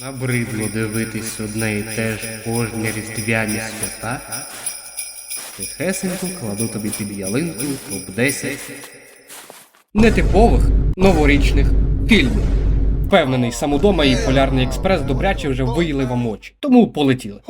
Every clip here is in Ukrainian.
Набридло дивитись одне і те ж кожні різдвяні свята. Тихесенько кладу тобі під ялинку топ-10 нетипових новорічних фільмів. Впевнений, сам удома і Полярний експрес добряче вже виїли вам очі. Тому полетіли.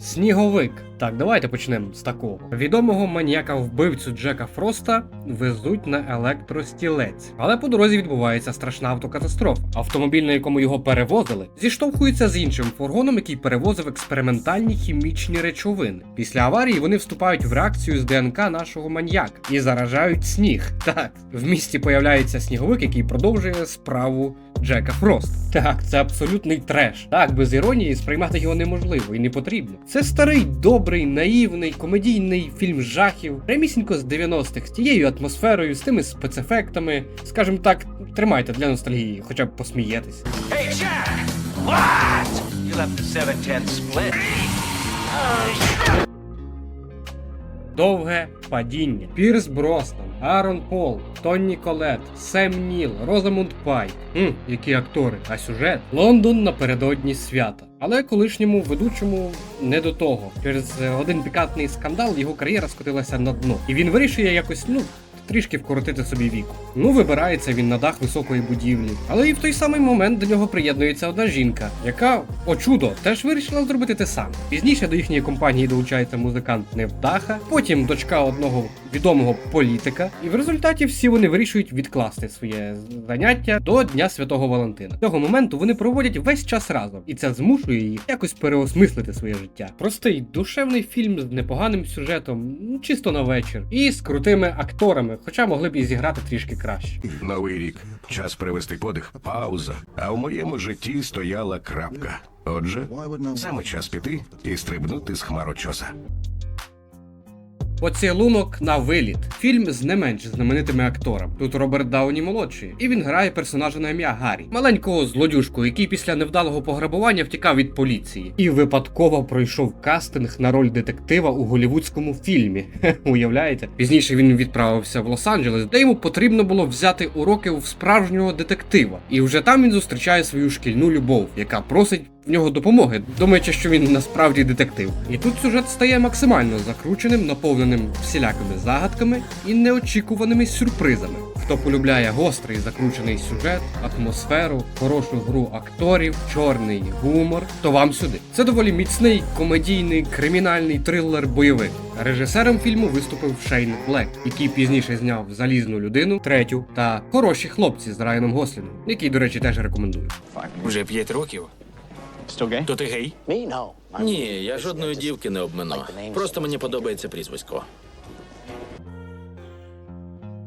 Сніговик. Так, давайте почнемо з такого. Відомого маніяка вбивцю Джека Фроста везуть на електростілець. Але по дорозі відбувається страшна автокатастрофа. Автомобіль, на якому його перевозили, зіштовхується з іншим фургоном, який перевозив експериментальні хімічні речовини. Після аварії вони вступають в реакцію з ДНК нашого маньяка і заражають сніг. Так, в місті появляється сніговик, який продовжує справу Джека Фрост. Так, це абсолютний треш. Так, без іронії сприймати його неможливо і не потрібно. Це старий, добрий, наївний, комедійний фільм жахів, прямісінько з 90-х, з тією атмосферою, з тими спецефектами. Скажімо так, тримайте для ностальгії, хоча б посмієтесь. Hey, Jack! What? You left the 710 split. Довге падіння. Пірс Броснан, Аарон Пол, Тонні Колет, Сем Ніл, Розамунд Пайк. Хм, які актори, а сюжет. Лондон напередодні свята. Але колишньому ведучому не до того. Через один пікантний скандал його кар'єра скотилася на дно. І він вирішує якось, ну. Трішки вкоротити собі віку. Ну, вибирається він на дах високої будівлі. Але і в той самий момент до нього приєднується одна жінка, яка, о чудо, теж вирішила зробити те саме. Пізніше до їхньої компанії долучається музикант Невдаха, потім дочка одного відомого політика, і в результаті всі вони вирішують відкласти своє заняття до Дня Святого Валентина. Цього моменту вони проводять весь час разом, і це змушує їх якось переосмислити своє життя. Простий душевний фільм з непоганим сюжетом, ну, чисто на вечір, і з крутими акторами, хоча могли б і зіграти трішки краще. Новий рік. Час привести подих. Пауза. А в моєму житті стояла крапка. Отже, саме час піти і стрибнути з хмарочоса. Поцілунок на виліт. Фільм з не менш знаменитими акторами. Тут Роберт Дауні молодший, і він грає персонажа на ім'я Гаррі, маленького злодюжку, який після невдалого пограбування втікав від поліції і випадково пройшов кастинг на роль детектива у голівудському фільмі. Хе, Уявляєте? Пізніше він відправився в Лос-Анджелес, де йому потрібно було взяти уроки у справжнього детектива. І вже там він зустрічає свою шкільну любов, яка просить в нього допомоги, думаючи, що він насправді детектив. І тут сюжет стає максимально закрученим, наповненим всілякими загадками і неочікуваними сюрпризами. Хто полюбляє гострий закручений сюжет, атмосферу, хорошу гру акторів, чорний гумор, то вам сюди. Це доволі міцний комедійний кримінальний трилер бойовик. Режисером фільму виступив Шейн Блек, який пізніше зняв залізну людину, третю та хороші хлопці з Райаном Гослінгом, який, до речі, теж рекомендую. Вже п'ять років. То ти гей? Ні, я жодної дівки не обминув. Просто мені подобається прізвисько.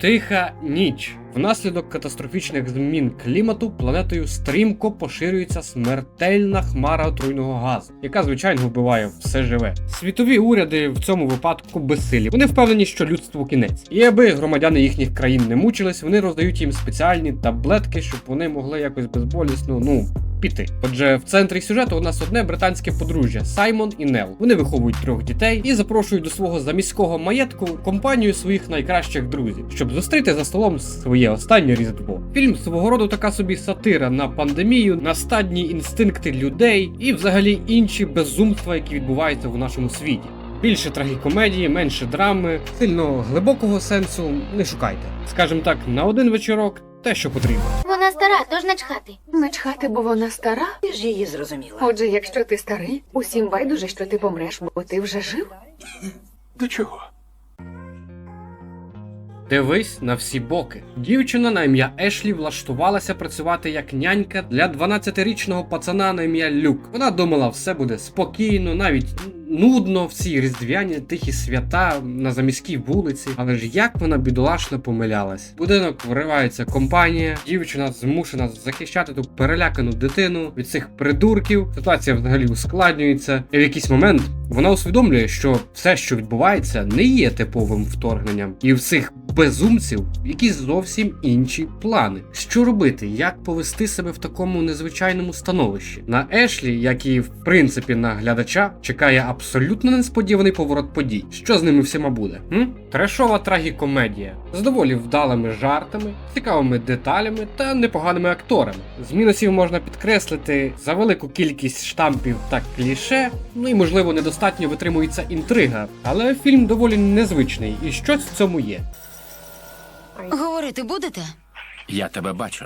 Тиха ніч. Внаслідок катастрофічних змін клімату планетою стрімко поширюється смертельна хмара отруйного газу, яка звичайно вбиває все живе. Світові уряди в цьому випадку безсилі. Вони впевнені, що людству кінець. І аби громадяни їхніх країн не мучились, вони роздають їм спеціальні таблетки, щоб вони могли якось безболісно, ну. Піти. Отже, в центрі сюжету у нас одне британське подружжя Саймон і Нел. Вони виховують трьох дітей і запрошують до свого заміського маєтку компанію своїх найкращих друзів, щоб зустріти за столом своє останнє різдво. Фільм свого роду така собі сатира на пандемію, на стадні інстинкти людей і взагалі інші безумства, які відбуваються в нашому світі. Більше трагікомедії, менше драми, сильно глибокого сенсу не шукайте. Скажімо так, на один вечірок те, що потрібно. Вона стара, тож начхати. Начхати, бо вона стара. Ти ж її зрозуміла. Отже, якщо ти старий, усім байдуже, що ти помреш, бо ти вже жив. До чого? Дивись на всі боки. Дівчина на ім'я Ешлі влаштувалася працювати як нянька для 12-річного пацана на ім'я Люк. Вона думала, все буде спокійно, навіть нудно в ці різдвяні тихі свята на заміській вулиці. Але ж як вона бідолашно помилялась. Будинок вривається компанія, дівчина змушена захищати ту перелякану дитину від цих придурків. Ситуація взагалі ускладнюється. І в якийсь момент Вона усвідомлює, що все, що відбувається, не є типовим вторгненням, і в цих безумців якісь зовсім інші плани. Що робити, як повести себе в такому незвичайному становищі? На Ешлі, як і в принципі на глядача, чекає абсолютно несподіваний поворот подій. Що з ними всіма буде? М? Трешова трагікомедія з доволі вдалими жартами, цікавими деталями та непоганими акторами. З мінусів можна підкреслити за велику кількість штампів та кліше, ну і можливо недостатньо витримується інтрига, але фільм доволі незвичний, і щось в цьому є. Говорити будете? Я тебе бачу.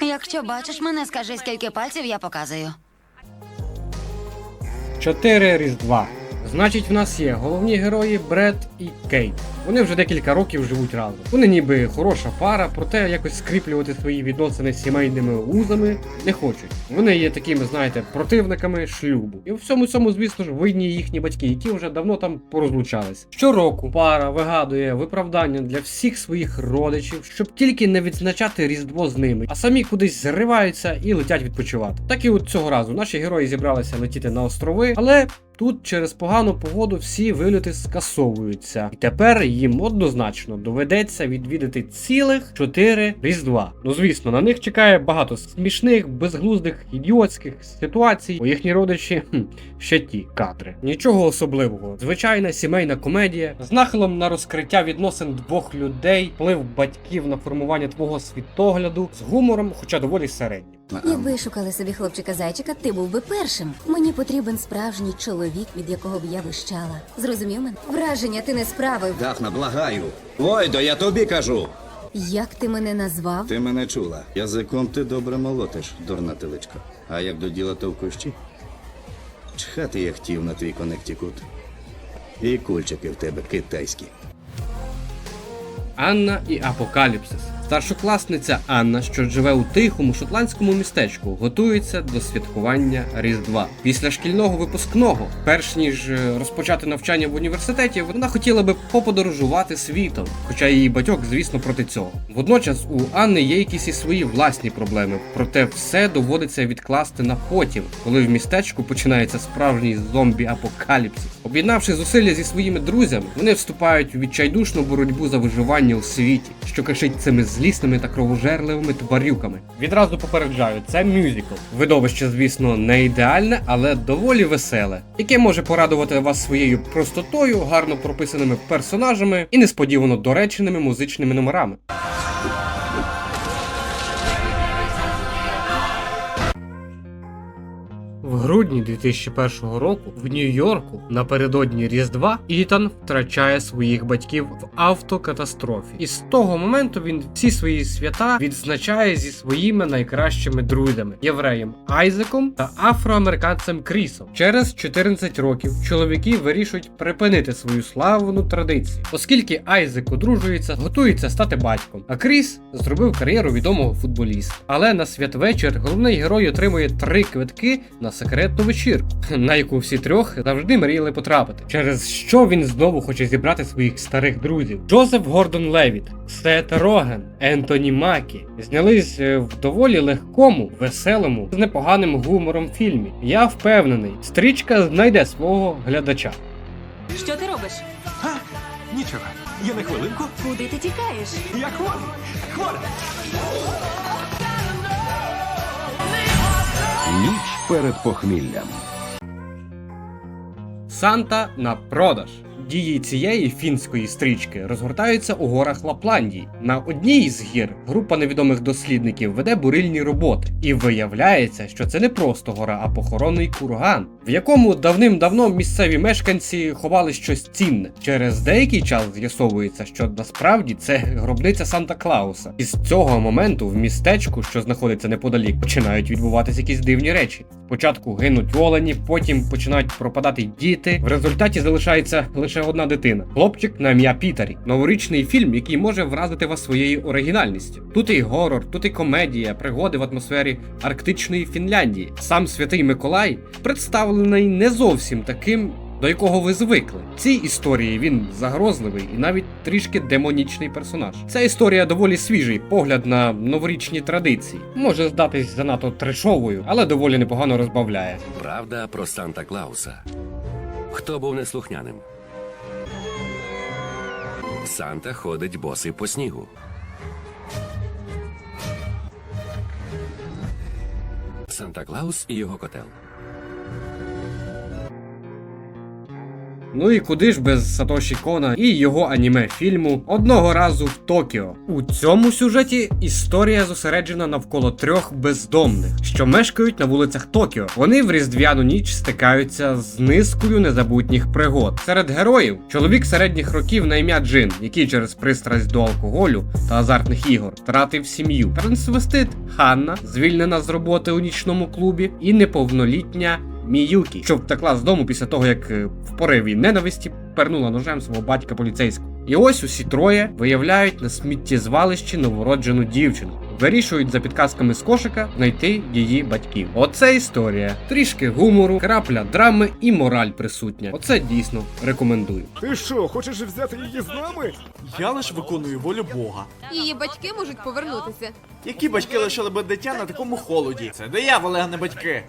Якщо бачиш мене, скажи, скільки пальців я показую. Чотири Різдва. Значить, в нас є головні герої Бред і Кейт. Вони вже декілька років живуть разом. Вони ніби хороша пара, проте якось скріплювати свої відносини з сімейними узами не хочуть. Вони є такими, знаєте, противниками шлюбу. І в всьому цьому, звісно ж, винні їхні батьки, які вже давно там порозлучались. Щороку пара вигадує виправдання для всіх своїх родичів, щоб тільки не відзначати Різдво з ними, а самі кудись зриваються і летять відпочивати. Так і от цього разу наші герої зібралися летіти на острови, але Тут через погану погоду всі вильоти скасовуються, і тепер їм однозначно доведеться відвідати цілих чотири різдва. Ну звісно, на них чекає багато смішних, безглуздих, ідіотських ситуацій, бо їхні родичі хм, ще ті кадри. Нічого особливого. Звичайна сімейна комедія з нахилом на розкриття відносин двох людей, вплив батьків на формування твого світогляду з гумором, хоча доволі середнім. Якби шукали собі хлопчика зайчика, ти був би першим. Мені потрібен справжній чоловік, від якого б я вищала. Зрозумів мене? Враження ти не справив. Дафна, благаю. Войдо, я тобі кажу. Як ти мене назвав? Ти мене чула. Язиком ти добре молотиш, дурна теличка. А як до діла, то в кущі? Чхати я хотів на твій коннектикут. І кульчики в тебе китайські. Анна і Апокаліпсис. Старшокласниця Анна, що живе у тихому шотландському містечку, готується до святкування Різдва. Після шкільного випускного, перш ніж е, розпочати навчання в університеті, вона хотіла би поподорожувати світом, хоча її батьок, звісно, проти цього. Водночас у Анни є якісь і свої власні проблеми, проте все доводиться відкласти на потім, коли в містечку починається справжній зомбі-апокаліпсис. Об'єднавши зусилля зі своїми друзями, вони вступають у відчайдушну боротьбу за виживання у світі, що кишить цими злісними та кровожерливими тварюками. Відразу попереджаю, це мюзикл. Видовище, звісно, не ідеальне, але доволі веселе, яке може порадувати вас своєю простотою, гарно прописаними персонажами і несподівано дореченими музичними номерами. В грудні 2001 року в Нью-Йорку напередодні Різдва Ітан втрачає своїх батьків в автокатастрофі. І з того моменту він всі свої свята відзначає зі своїми найкращими друзями євреєм Айзеком та афроамериканцем Крісом. Через 14 років чоловіки вирішують припинити свою славну традицію, оскільки Айзек одружується, готується стати батьком. А Кріс зробив кар'єру відомого футболіста. Але на святвечір головний герой отримує три квитки на секретну вечірку, на яку всі трьох завжди мріяли потрапити. Через що він знову хоче зібрати своїх старих друзів. Джозеф Гордон Левіт, Сет Роген, Ентоні Макі знялись е, в доволі легкому, веселому, з непоганим гумором фільмі. Я впевнений, стрічка знайде свого глядача. Що ти робиш? Нічого. Я на хвилинку. Куди ти тікаєш? Я хворий. Хворий. Ніч перед похміллям. Санта на продаж. Дії цієї фінської стрічки розгортаються у горах Лапландії. На одній з гір група невідомих дослідників веде бурильні роботи, і виявляється, що це не просто гора, а похоронний курган, в якому давним-давно місцеві мешканці ховали щось цінне. Через деякий час з'ясовується, що насправді це гробниця Санта Клауса. І з цього моменту в містечку, що знаходиться неподалік, починають відбуватися якісь дивні речі. Спочатку гинуть олені, потім починають пропадати діти. В результаті залишається лише одна дитина хлопчик на ім'я Пітері. Новорічний фільм, який може вразити вас своєю оригінальністю. Тут і горор, тут і комедія, пригоди в атмосфері арктичної Фінляндії. Сам святий Миколай представлений не зовсім таким. до якого ви звикли. В цій історії він загрозливий і навіть трішки демонічний персонаж. Ця історія доволі свіжий погляд на новорічні традиції. Може здатись занадто трешовою, але доволі непогано розбавляє. Правда про Санта Клауса. Хто був неслухняним? Санта ходить босий по снігу. Санта Клаус і його котел. Ну і куди ж без Сатоші Кона і його аніме фільму одного разу в Токіо. У цьому сюжеті історія зосереджена навколо трьох бездомних, що мешкають на вулицях Токіо. Вони в різдвяну ніч стикаються з низкою незабутніх пригод. Серед героїв чоловік середніх років на ім'я Джин, який через пристрасть до алкоголю та азартних ігор втратив сім'ю. Трансвестит Ханна, звільнена з роботи у нічному клубі, і неповнолітня Міюкі, що втекла з дому після того, як е, в пориві ненависті пернула ножем свого батька поліцейського. І ось усі троє виявляють на сміттєзвалищі новороджену дівчину. Вирішують за підказками з кошика знайти її батьків. Оце історія. Трішки гумору, крапля драми і мораль присутня. Оце дійсно рекомендую. Ти що, хочеш взяти її з нами? Я лише виконую волю Бога. Її батьки можуть повернутися. Які батьки лишили би дитя на такому холоді? Це дияволи, а не батьки.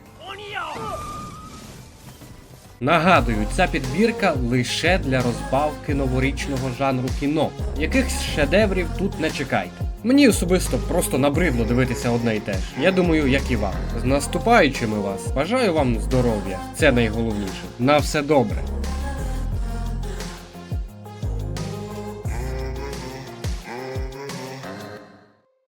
Нагадую, ця підбірка лише для розбавки новорічного жанру кіно. Якихось шедеврів тут не чекайте. Мені особисто просто набридло дивитися одне і те ж. Я думаю, як і вам. З наступаючими вас. Бажаю вам здоров'я. Це найголовніше. На все добре.